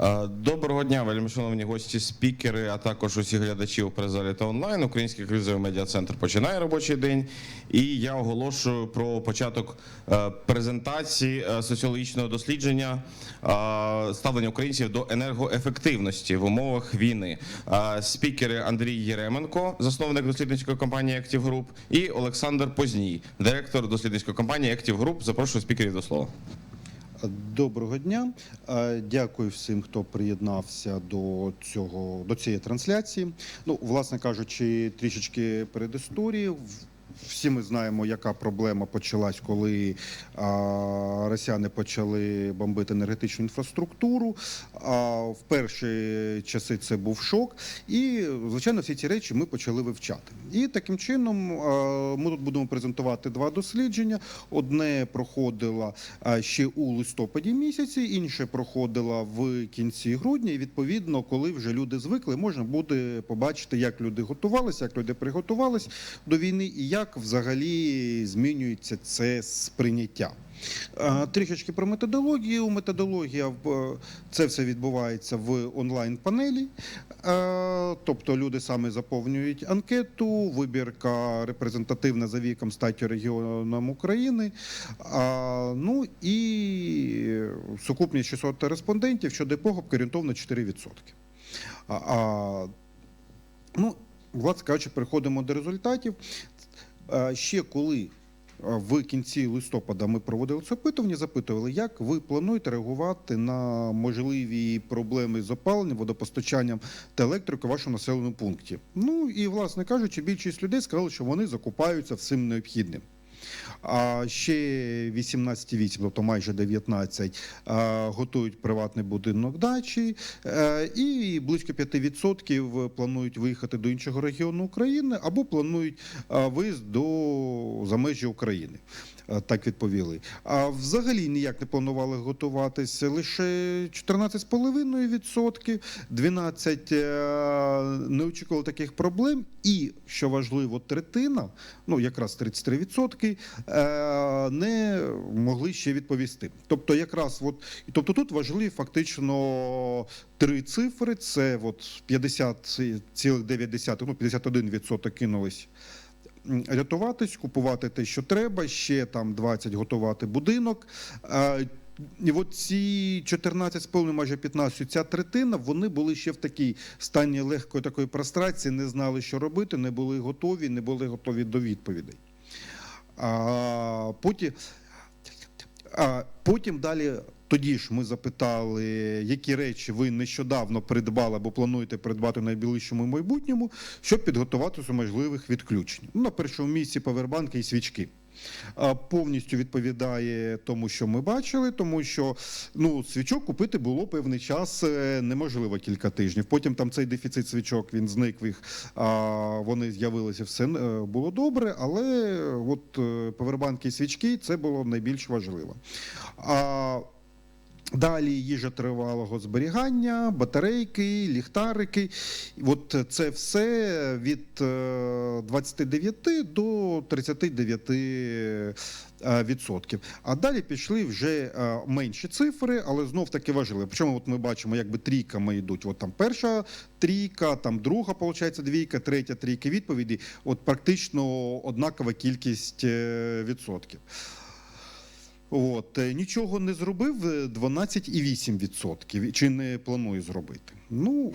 Е, Доброго дня, вельми шановні гості, спікери, а також усі глядачі у прес-залі та онлайн. Український кризовий медіа-центр починає робочий день. І я оголошую про початок е, презентації е, соціологічного дослідження ставлення українців до енергоефективності в умовах війни. Спікери Андрій Єременко, засновник дослідницької компанії Active Group, і Олександр Позній, директор дослідницької компанії Active Group. Запрошую спікерів до слова. Доброго дня. Дякую всім, хто приєднався до цього до цієї трансляції. Ну, власне кажучи, трішечки передісторії. В- Всі ми знаємо, яка проблема почалась, коли а, росіяни почали бомбити енергетичну інфраструктуру. А, в перші часи це був шок, і звичайно, всі ці речі ми почали вивчати. І таким чином а, ми тут будемо презентувати два дослідження. Одне проходило ще у листопаді місяці, інше проходило в кінці грудня. І відповідно, коли вже люди звикли, можна буде побачити, як люди готувалися, як люди приготувалися до війни, і як взагалі змінюється це сприйняття. Трішечки про методологію. Методологія це все відбувається в онлайн-панелі. Е, Тобто люди саме заповнюють анкету, вибірка репрезентативна за віком статтю регіоном України. Ну і сукупність 600 респондентів щодо похопки орієнтовно 4%. А, а, ну, власне кажучи, переходимо до результатів. Е, Ще коли е, в кінці листопада ми проводили це опитування, запитували, як ви плануєте реагувати на можливі проблеми з опаленням, водопостачанням та електрикою в вашому населеному пункті. Ну і, власне кажучи, більшість людей сказали, що вони закупаються всім необхідним. А ще 18,8, тобто майже 19, готують приватний будинок дачі, е, і близько 5% планують виїхати до іншого регіону України або планують виїзд до за межі України. Е, Так відповіли. А взагалі ніяк не планували готуватися лише 14,5%, 12 е, не очікували таких проблем. І що важливо, третина, ну якраз 33%, е, не могли ще відповісти. Тобто, якраз от, тобто тут важливі фактично три цифри: це от 50,9, ну 51% кинулись рятуватись, купувати те, що треба, ще там 20 готувати будинок. І от ці 14,5, майже 15, ця третина, вони були ще в такій стані легкої такої прострації, не знали, що робити, не були готові, не були готові до відповідей. А потім, а потім далі, тоді ж ми запитали, які речі ви нещодавно придбали або плануєте придбати в найближчому майбутньому, щоб підготуватися до можливих відключень. Ну, на першому місці павербанки і свічки. Повністю відповідає тому, що ми бачили, тому що ну свічок купити було певний час е, неможливо кілька тижнів. Потім там цей дефіцит свічок він зник. Їх вони з'явилися, все е, було добре, але от е, павербанки і свічки це було найбільш важливо. А, Далі їжа тривалого зберігання, батарейки, ліхтарики. От це все від е, 29 до 39 е, відсотків. А далі пішли вже е, менші цифри, але знов таки важливо. Причому от ми бачимо, якби трійками йдуть. От там перша трійка, там друга, виходить, двійка, третя трійка відповіді. От практично однакова кількість е, відсотків. От е, нічого не зробив е, 12,8% чи не планує зробити. Ну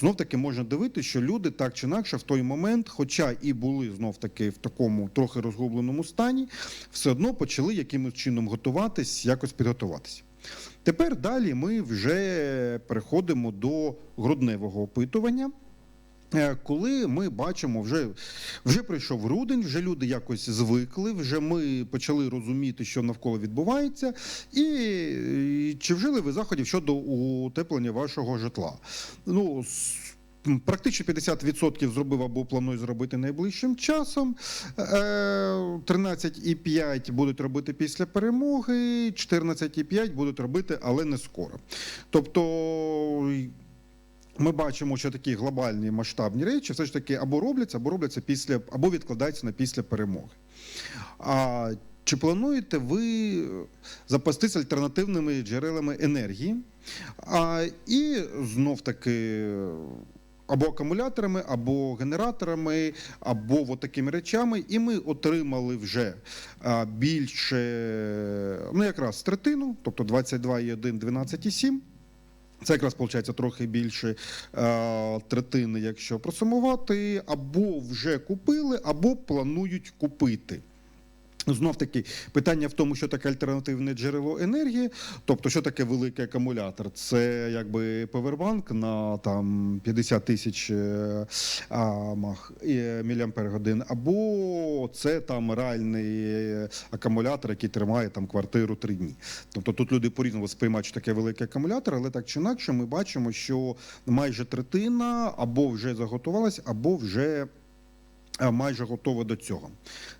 знов таки можна дивитися, що люди так чи інакше в той момент, хоча і були знов таки в такому трохи розгубленому стані, все одно почали якимось чином готуватись, якось підготуватися. Тепер далі ми вже переходимо до грудневого опитування. Е, Коли ми бачимо, вже, вже прийшов грудень, вже люди якось звикли, вже ми почали розуміти, що навколо відбувається, і, і чи вжили ви заходів щодо утеплення вашого житла? Ну, Практично 50% зробив або планує зробити найближчим часом. Е, 13,5 будуть робити після перемоги, 14,5 будуть робити, але не скоро. Тобто ми бачимо, що такі глобальні масштабні речі все ж таки або робляться, або робляться після, або відкладаються на після перемоги. А чи плануєте ви запастись альтернативними джерелами енергії? А, і знов таки або акумуляторами, або генераторами, або от такими речами, і ми отримали вже більше, ну якраз третину, тобто 22,1, 12,7. Це якраз виходить трохи більше е, третини, якщо просумувати, або вже купили, або планують купити. Знов таки питання в тому, що таке альтернативне джерело енергії, тобто, що таке великий акумулятор? Це якби повербанк на там 50 тисяч е, а, мах, е, міліампер годин, або це там реальний акумулятор, який тримає там квартиру три дні. Тобто тут люди по-різному сприймають, що таке великий акумулятор, але так чи інакше ми бачимо, що майже третина або вже заготувалась, або вже майже готова до цього.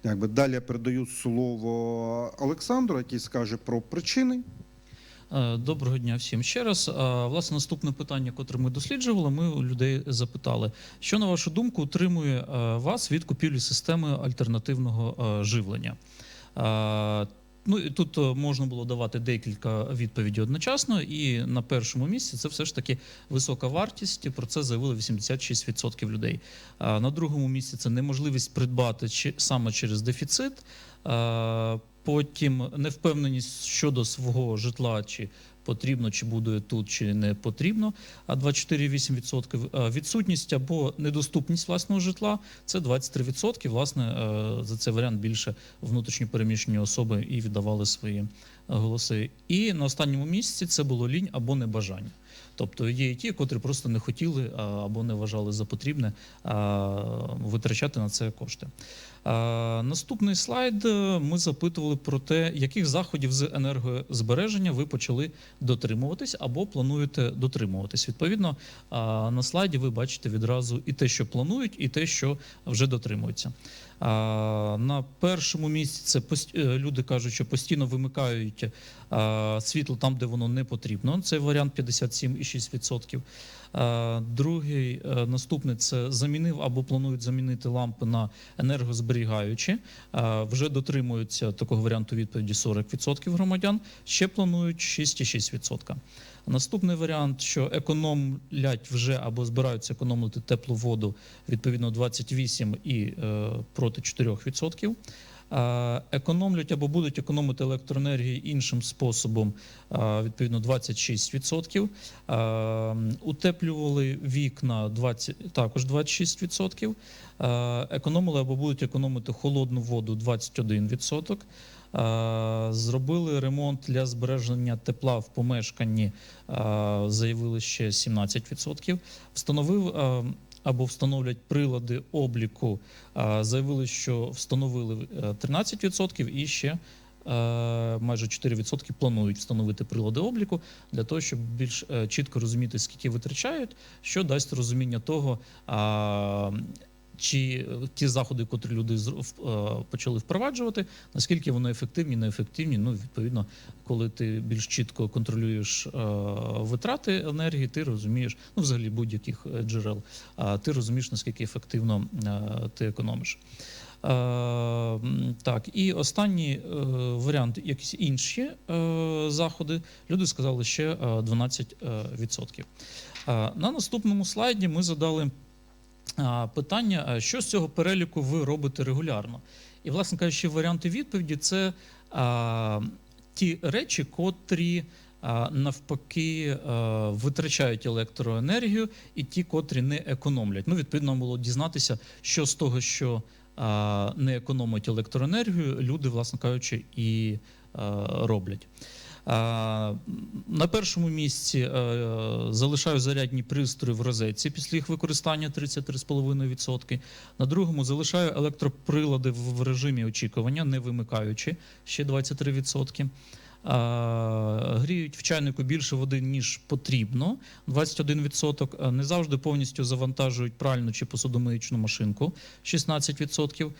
Якби далі я передаю слово Олександру, який скаже про причини. Е, Доброго дня всім ще раз. Е, Власне, наступне питання, котре ми досліджували, ми у людей запитали, що на вашу думку утримує е, вас від купівлі системи альтернативного е, живлення. Ну і тут е, можна було давати декілька відповідей одночасно, і на першому місці це все ж таки висока вартість. Про це заявили 86% людей. А на другому місці це неможливість придбати чи- саме через дефіцит. Потім невпевненість щодо свого житла, чи потрібно, чи буде тут, чи не потрібно. А 24,8%. Е, Відсутність або недоступність власного житла це 23%. Власне, е, за цей варіант більше внутрішньопереміщені особи і віддавали свої е, голоси. І на останньому місці це було лінь або небажання. Тобто є і ті, котрі просто не хотіли або не вважали за потрібне витрачати на це кошти. А, Наступний слайд е, ми запитували про те, яких заходів з енергозбереження ви почали дотримуватись або плануєте дотримуватись. Відповідно, на слайді ви бачите відразу і те, що планують, і те, що вже дотримуються. На першому місці це е, люди кажуть, що постійно вимикають світло там, де воно не потрібно. Це варіант 57,6%. А, Другий е, наступний це замінив або планують замінити лампи на енергозберігаючі. Вже дотримуються такого варіанту відповіді 40% громадян. Ще планують 6,6%. Наступний варіант, що економлять вже або збираються економити теплу воду відповідно 28 і е, проти 4%. Економлять або будуть економити електроенергії іншим способом, відповідно 26%. Е, Утеплювали вікна 20, також 26%. Е, Економили або будуть економити холодну воду 21%. Е, Зробили ремонт для збереження тепла в помешканні, заявили ще 17%. Встановив або встановлять прилади обліку, е, заявили, що встановили е, 13% і ще е, майже 4% планують встановити прилади обліку для того, щоб більш е, чітко розуміти, скільки витрачають, що дасть розуміння того. Чи ті заходи, котрі люди е, почали впроваджувати, наскільки вони ефективні, неефективні. Ну, відповідно, коли ти більш чітко контролюєш е, витрати енергії, ти розумієш, ну взагалі будь-яких е, джерел, ти розумієш, наскільки ефективно е, ти економиш. Е, так, і останній е, варіант, якісь інші е, заходи, люди сказали ще е, 12%. Е, відсотків. Е, на наступному слайді ми задали питання, що з цього переліку ви робите регулярно. І, власне кажучи, варіанти відповіді це а, ті речі, котрі навпаки витрачають електроенергію, і ті, котрі не економлять. Ну, відповідно, було дізнатися, що з того, що не економить електроенергію, люди, власне кажучи, і роблять. На першому місці е, залишаю зарядні пристрої в розетці після їх використання 33,5%. На другому залишаю електроприлади в режимі очікування, не вимикаючи ще 23%. Гріють в чайнику більше води, ніж потрібно. 21%. Не завжди повністю завантажують пральну чи посудомиючну машинку 16%.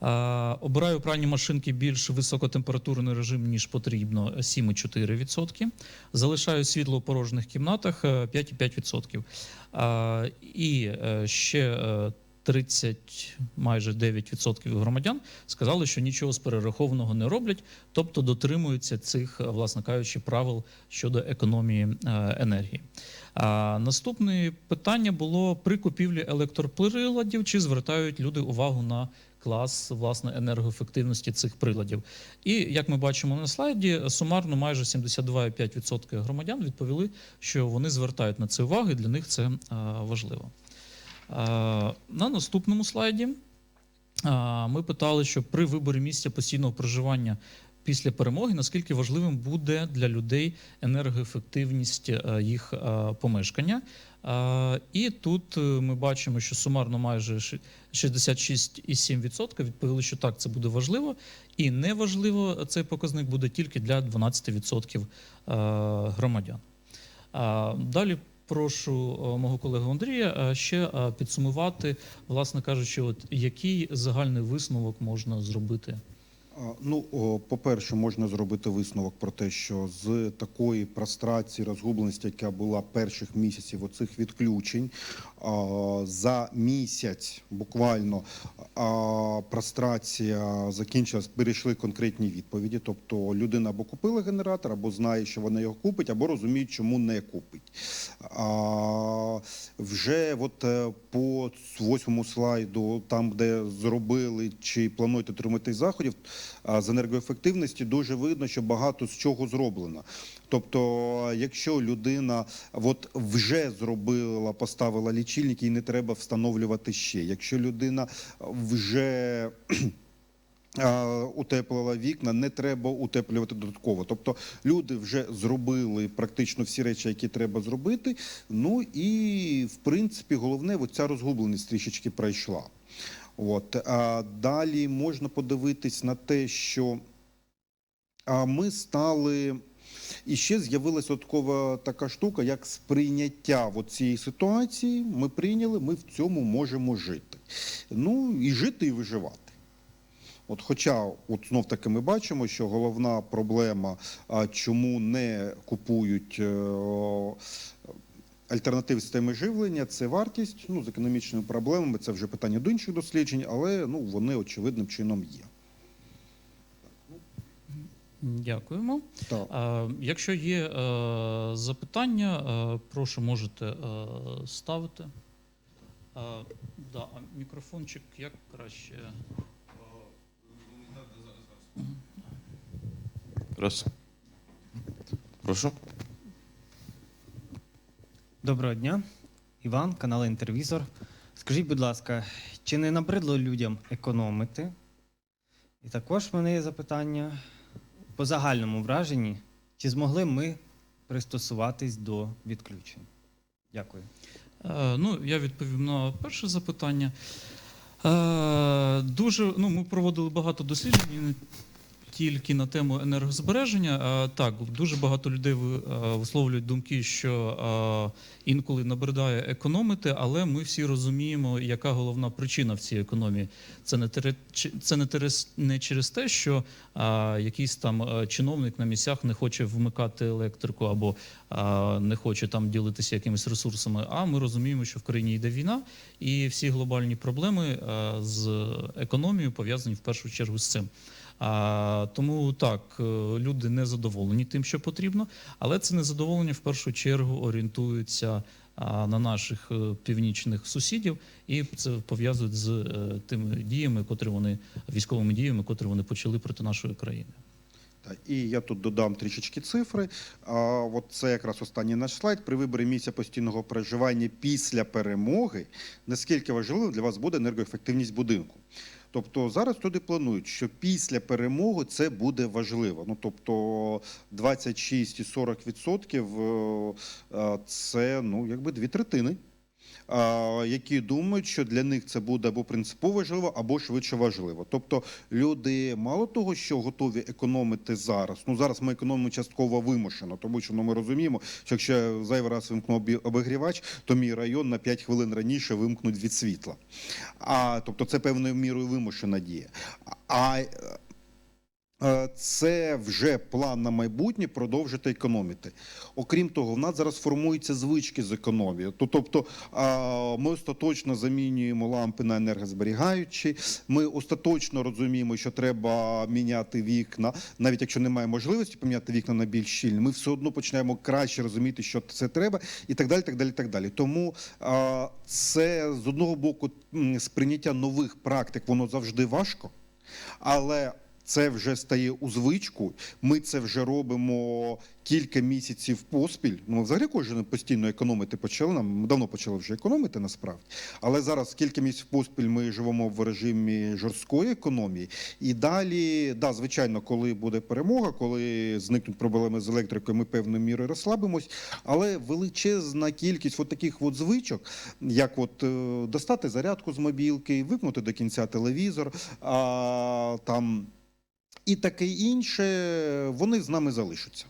А, Обираю пральні машинки більш високотемпературний режим, ніж потрібно 7,4%. Залишаю світло у порожніх кімнатах е, 5,5%. А, І е, ще е, 30, майже 9% громадян сказали, що нічого з перерахованого не роблять, тобто дотримуються цих, е, власне кажучи, правил щодо економії е, енергії. А наступне питання було при купівлі електроприладів, чи звертають люди увагу на клас власне енергоефективності цих приладів. І як ми бачимо на слайді, сумарно майже 72,5% громадян відповіли, що вони звертають на це увагу, і для них це важливо. На наступному слайді ми питали, що при виборі місця постійного проживання після перемоги, наскільки важливим буде для людей енергоефективність е, їх е, помешкання. Е, І тут ми бачимо, що сумарно майже ши- 66,7% відповіли, що так, це буде важливо, і неважливо цей показник буде тільки для 12% е, громадян. Далі прошу мого колегу Андрія ще підсумувати, власне кажучи, от який загальний висновок можна зробити. Ну, по-перше, можна зробити висновок про те, що з такої прострації, розгубленості, яка була перших місяців оцих відключень, за місяць буквально прострація закінчилась, перейшли конкретні відповіді. Тобто людина або купила генератор, або знає, що вона його купить, або розуміє, чому не купить. Вже от е, по восьмому слайду, там, де зробили чи планують отримати заходів, з енергоефективності дуже видно, що багато з чого зроблено. Тобто, якщо людина от вже зробила, поставила лічильник, їй не треба встановлювати ще. Якщо людина вже утеплила вікна, не треба утеплювати додатково. Тобто люди вже зробили практично всі речі, які треба зробити. Ну і в принципі головне, от ця розгубленість трішечки пройшла. От а далі можна подивитись на те, що ми стали. І ще з'явилася додаткова така штука, як сприйняття цієї ситуації. Ми прийняли, ми в цьому можемо жити. Ну і жити, і виживати. От, хоча, от знов таки ми бачимо, що головна проблема, чому не купують о, альтернативи системи живлення, це вартість. Ну, з економічними проблемами це вже питання до інших досліджень, але ну, вони очевидним чином є. Дякуємо. Так. Якщо є е, запитання, е, прошу можете е, ставити. Да, а мікрофончик як краще? Раз. Прошу. Доброго дня, Іван, канал Інтервізор. Скажіть, будь ласка, чи не набридло людям економити? І також в мене є запитання по загальному враженні, чи змогли ми пристосуватись до відключень? Дякую. Е, Ну, я відповім на перше запитання. Е, Дуже ну, ми проводили багато досліджень тільки на тему енергозбереження. Так, дуже багато людей висловлюють думки, що інколи набридає економити, але ми всі розуміємо, яка головна причина в цій економії. Це не це не не через те, що якийсь там чиновник на місцях не хоче вмикати електрику або не хоче там ділитися якимись ресурсами. А ми розуміємо, що в країні йде війна, і всі глобальні проблеми з економією пов'язані в першу чергу з цим. А, тому так, е, люди не задоволені тим, що потрібно, але це незадоволення в першу чергу орієнтуються а, на наших е, північних сусідів, і це пов'язують з е, тими діями, котрі вони військовими діями, котрі вони почали проти нашої країни. І я тут додам трішечки цифри. А, от це якраз останній наш слайд. При виборі місця постійного проживання після перемоги. Наскільки важливо для вас буде енергоефективність будинку? Тобто зараз туди планують, що після перемоги це буде важливо. Ну тобто 26,40% е, це ну якби дві третини. Які думають, що для них це буде або принципово важливо, або швидше важливо. Тобто люди мало того, що готові економити зараз. Ну зараз ми економимо частково вимушено, тому що ну, ми розуміємо, що якщо зайвий раз вимкну обігрівач, то мій район на 5 хвилин раніше вимкнуть від світла. А тобто це певною мірою вимушена дія. А Це вже план на майбутнє продовжити економити. Окрім того, в нас зараз формуються звички з економії. Тобто ми остаточно замінюємо лампи на енергозберігаючі. Ми остаточно розуміємо, що треба міняти вікна, навіть якщо немає можливості поміняти вікна на більш щільні, ми все одно починаємо краще розуміти, що це треба, і так далі. так далі, так далі. Тому це з одного боку сприйняття нових практик, воно завжди важко. Але це вже стає у звичку. Ми це вже робимо кілька місяців поспіль. Ну, взагалі кожен постійно економити почали. Нам давно почали вже економити насправді. Але зараз кілька місяців поспіль ми живемо в режимі жорсткої економії. І далі, да, звичайно, коли буде перемога, коли зникнуть проблеми з електрикою, ми певною мірою розслабимось. Але величезна кількість от таких от звичок, як от е, достати зарядку з мобілки, вимкнути до кінця телевізор, а, там і таке інше, вони з нами залишаться.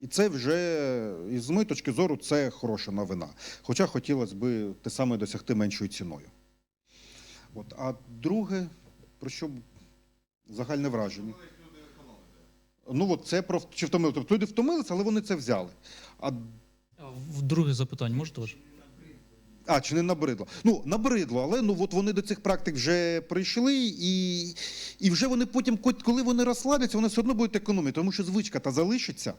І це вже, з моєї точки зору, це хороша новина. Хоча хотілося б те саме досягти меншою ціною. От. А друге, про що загальне враження? Ну, от це про чи втомили. Тобто люди втомилися, але вони це взяли. А А в- Друге запитання можете? А, чи не набридло? Ну, набридло, але ну от вони до цих практик вже прийшли, і, і вже вони потім, коли вони розслабляться, вони все одно будуть економити, тому що звичка та залишиться.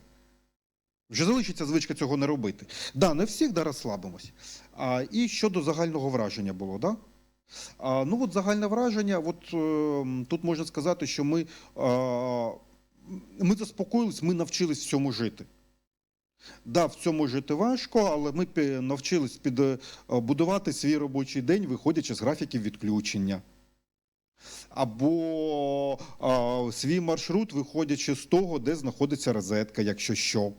Вже залишиться звичка цього не робити. Да, не всіх да, розслабимось. А, і щодо загального враження було, да? А, ну, от загальне враження, от е, тут можна сказати, що ми, е, ми заспокоїлись, ми навчились в цьому жити. Да, в цьому жити важко, але ми навчились під, е, свій робочий день, виходячи з графіків відключення. Або а, свій маршрут, виходячи з того, де знаходиться розетка, якщо що.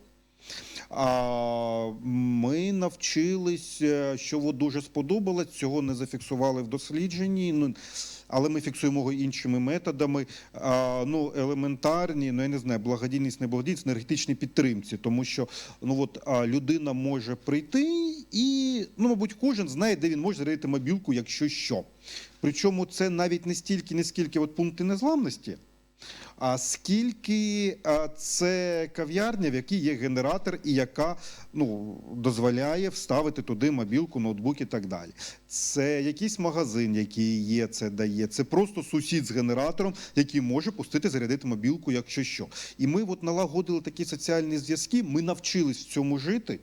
А, ми навчились, е, що дуже сподобалось, цього не зафіксували в дослідженні. Але ми фіксуємо його іншими методами. Ну, елементарні, ну я не знаю, благодійність, не благодійність, енергетичній підтримці, тому що ну от людина може прийти і, ну, мабуть, кожен знає, де він може зарядити мобілку, якщо що. Причому це навіть не стільки, не скільки от пункти незламності. А скільки це кав'ярня, в якій є генератор, і яка ну, дозволяє вставити туди мобілку, ноутбук і так далі. Це якийсь магазин, який є, це дає. Це просто сусід з генератором, який може пустити зарядити мобілку, якщо що. І ми от налагодили такі соціальні зв'язки, ми навчились в цьому жити.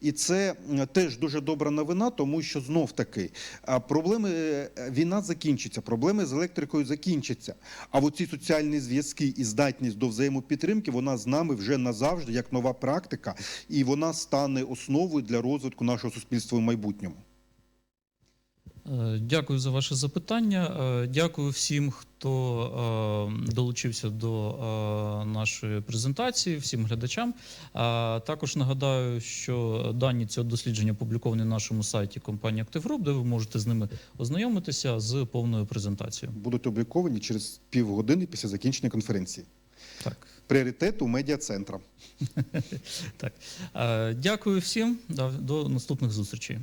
І це теж дуже добра новина, тому що знов таки проблеми е, війна закінчиться, проблеми з електрикою закінчаться. А оці ці соціальні зв'язки і здатність до взаємопідтримки, вона з нами вже назавжди як нова практика, і вона стане основою для розвитку нашого суспільства в майбутньому. Е, Дякую за ваше запитання. Е, Дякую всім, хто е, долучився до нашої презентації, всім глядачам. Також нагадаю, що дані цього дослідження опубліковані на нашому сайті компанії Active Group, де ви можете з ними ознайомитися з повною презентацією. Будуть опубліковані через півгодини після закінчення конференції. Так, Пріоритет у медіа-центра. так. Е, Дякую всім. До наступних зустрічей.